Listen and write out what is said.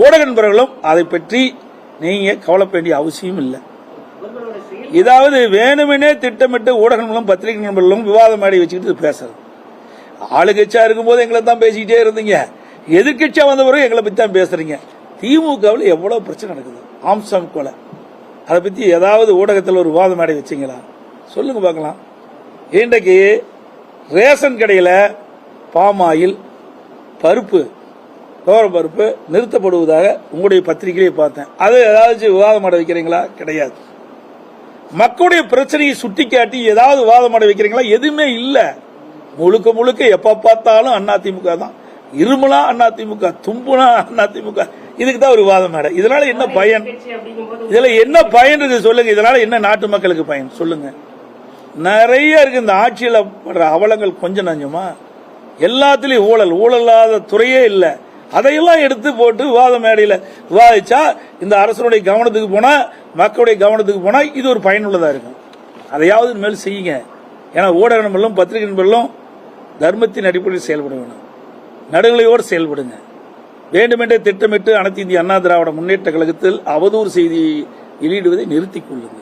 ஊடக நண்பர்களும் அதை பற்றி நீங்க கவலைப்பட வேண்டிய அவசியம் இல்லை. இதாவது வேணுமெனே திட்டமிட்டு ஊடகங்களும் பத்திரிகை நண்பர்களும் விவாதம் மேடை வச்சுக்கிட்டு பேசுறது. ஆளுங்கட்சியா இருக்கும்போது எங்களை தான் பேசிக்கிட்டே இருந்தீங்க. எதிர்கட்சியா வந்த பிறகு எங்களை பத்தி தான் பேசுறீங்க. திமுகவில் எவ்வளவு பிரச்சனை நடக்குது? ஆம்சாங் கொலை. அதை பத்தி ஏதாவது ஊடகத்தில் ஒரு விவாதம் மேடை வச்சீங்களா? சொல்லுங்க பார்க்கலாம். இன்றைக்கு ரேஷன் கடையில் பாமாயில் பருப்பு தோர பருப்பு நிறுத்தப்படுவதாக உங்களுடைய பத்திரிகையிலே பார்த்தேன். அது ஏதாச்சும் விவாதம் மேடை வைக்கிறீங்களா? கிடையாது. மக்களுடைய பிரச்சனையை சுட்டிக்காட்டி ஏதாவது விவாதம் மேடை வைக்கிறீங்களா? எதுவுமே இல்ல. முழுக்க முழுக்க எப்ப பார்த்தாலும் அண்ணா திமுக தான். இருமலா அண்ணா திமுக தும்புனா அண்ணா திமுக இதுக்கு தான் ஒரு விவாதம் மேடை. இதனால என்ன பயன்? இதுல என்ன பயன் சொல்லுங்க. இதனால என்ன நாட்டு மக்களுக்கு பயன்? சொல்லுங்க. நிறைய இருக்கு. இந்த ஆட்சியில படுற அவலங்கள் கொஞ்சம் நஞ்சமா? எல்லாத்துலயும் ஊழல். ஊழல் இல்லாத துறையே இல்லை. அதையெல்லாம் எடுத்து போட்டு விவாத மேடையில் விவாதிச்சா இந்த அரசனுடைய கவனத்துக்கு போனால் மக்களுடைய கவனத்துக்கு போனால் இது ஒரு பயனுள்ளதாக இருக்கும். அதையாவது மேல் செய்யுங்க. ஏன்னா ஊடக நண்பர்களும் பத்திரிகை நண்பர்களும் தர்மத்தின் அடிப்படையில் செயல்பட வேணும் நடுநிலையோடு செயல்படுங்க. வேண்டுமென்றே திட்டமிட்டு அனைத்து இந்திய அண்ணா திராவிட முன்னேற்ற கழகத்தில் அவதூறு செய்தி வெளியிடுவதை நிறுத்திக் கொள்ளுங்கள்.